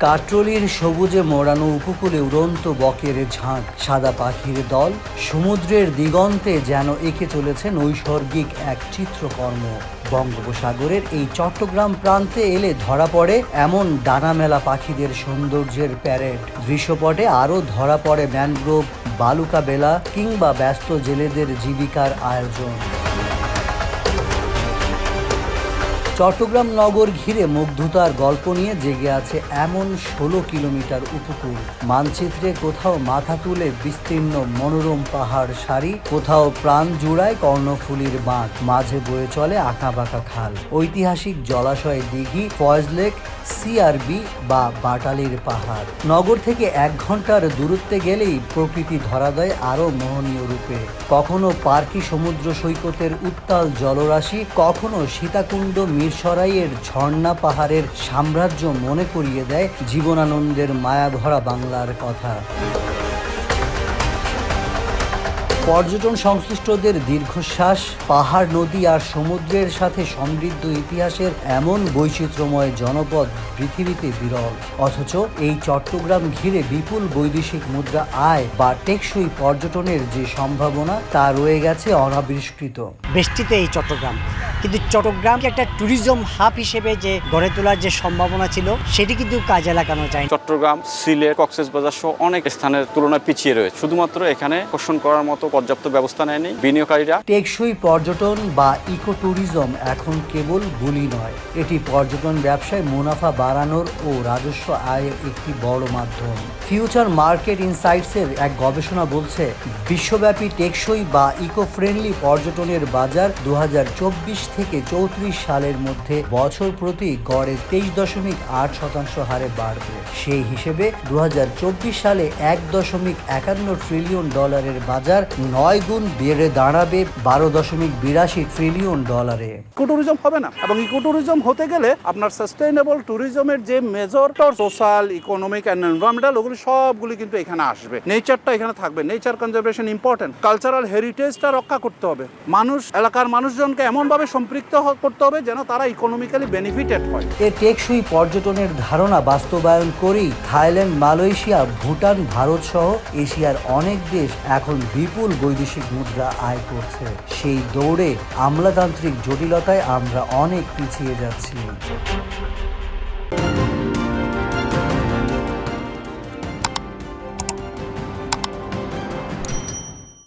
কাট্রলির সবুজে মোড়ানো উপকূলে উড়ন্ত বকের ঝাঁক, সাদা পাখির দল, সমুদ্রের দিগন্তে যেন এঁকে চলেছে নৈসর্গিক এক চিত্রকর্ম। বঙ্গোপসাগরের এই চট্টগ্রাম প্রান্তে এলে ধরা পড়ে এমন ডানামেলা পাখিদের সৌন্দর্যের প্যারেড। দৃশ্যপটে আরও ধরা পড়ে ম্যানগ্রোভ, বালুকা বেলা কিংবা ব্যস্ত জেলেদের জীবিকার আয়োজন। চট্টগ্রাম নগর ঘিরে মুগ্ধতার গল্প নিয়ে জেগে আছে এমন ষোলো কিলোমিটার উপকূল। মানচিত্রে কোথাও মাথা তুলে বিস্তীর্ণ মনোরম পাহাড় সারি, কোথাও প্রাণ জুড়ায় কর্ণফুলির বাঁধ মাঝে বয়ে চলে আঁকাবাঁকা খাল। ঐতিহাসিক জলাশয় দিঘি, ফয়েজ লেক সিআরবি বা বাটালির পাহাড়। নগর থেকে এক ঘণ্টার দূরত্বে গেলেই প্রকৃতি ধরা দেয় আরও মোহনীয় রূপে। কখনো পার্কি সমুদ্র সৈকতের উত্তাল জলরাশি, কখনো সীতাকুণ্ড মিরসরাইয়ের ঝর্ণা পাহাড়ের সাম্রাজ্য মনে করিয়ে দেয় জীবনানন্দের মায়াভরা বাংলার কথা। পর্যটন সংশ্লিষ্টদের দীর্ঘশ্বাস, পাহাড়, নদী আর সমুদ্রের সাথে সমৃদ্ধ ইতিহাসের এমন বৈচিত্র্যময় জনপদ পৃথিবীতে বিরল। অথচ এই চট্টগ্রাম ঘিরে বিপুল বৈদেশিক মুদ্রা আয় বা টেকসই পর্যটনের যে সম্ভাবনা, তা রয়ে গেছে অনাবিষ্কৃত। বেষ্টিতে এই চট্টগ্রাম। কিন্তু চট্টগ্রামকে একটা ট্যুরিজম হাব হিসেবে যে গড়ে তোলার যে সম্ভাবনা ছিল সেটি কিন্তু কাজে লাগানো যায়। চট্টগ্রাম সিলেট কক্সেস বাজার সহ অনেক স্থানের তুলনায় পিছিয়ে রয়েছে। শুধুমাত্র এখানে আকর্ষণ করার মতো পর্যাপ্ত ব্যবস্থা নেয়নি বিনিয়োগকারীরা। টেকসই পর্যটন বা ইকো ট্যুরিজম এখন কেবল বুলি নয়। এটি পর্যটন ব্যবসায় মুনাফা বাড়ানোর ও রাজস্ব আয়ের একটি বড় মাধ্যম। ফিউচার মার্কেট ইনসাইটসের এক গবেষণা বলছে বিশ্বব্যাপী টেকসই বা ইকো ফ্রেন্ডলি পর্যটনের বাজার দু হাজার চব্বিশ থেকে চৌত্রিশ সালের মধ্যে বছর প্রতি গড়ে তেইশ দশমিক আট শতাংশ হারে বাড়বে। সেই হিসেবে দু সালে এক দশমিক একান্ন ট্রিলিয়ন ডলারের বাজার নয় গুণ বেড়ে দাঁড়াবে বারো দশমিক বিরাশি ট্রিলিয়ন ডলারে। ইকো ট্যুরিজম হবে না। এবং ইকো ট্যুরিজম হতে গেলে আপনার সাস্টেইনেবল ট্যুরিজমের যে major social economic and environmental ওগুলি সবগুলি কিন্তু এখানে আসবে। নেচারটা এখানে থাকবে। নেচার কনজারভেশন ইম্পর্টেন্ট কালচারাল হেরিটেজটা রক্ষা করতে হবে। মানুষ, এলাকার মানুষজনকে এমনভাবে সম্পৃক্ত করতে হবে যেন তারা ইকোনমিক্যালি বেনিফিটেড হয়। এ টেকসই পর্যটনের ধারণা বাস্তবায়ন করেই থাইল্যান্ড, মালয়েশিয়া, ভুটান ভারত সহ এশিয়ার অনেক দেশ এখন বিপুল বৈদেশিক মুদ্রা আয় করছে। সেই দৌড়ে আমলাতান্ত্রিক জটিলতায় আমরা অনেক পিছিয়ে যাচ্ছি।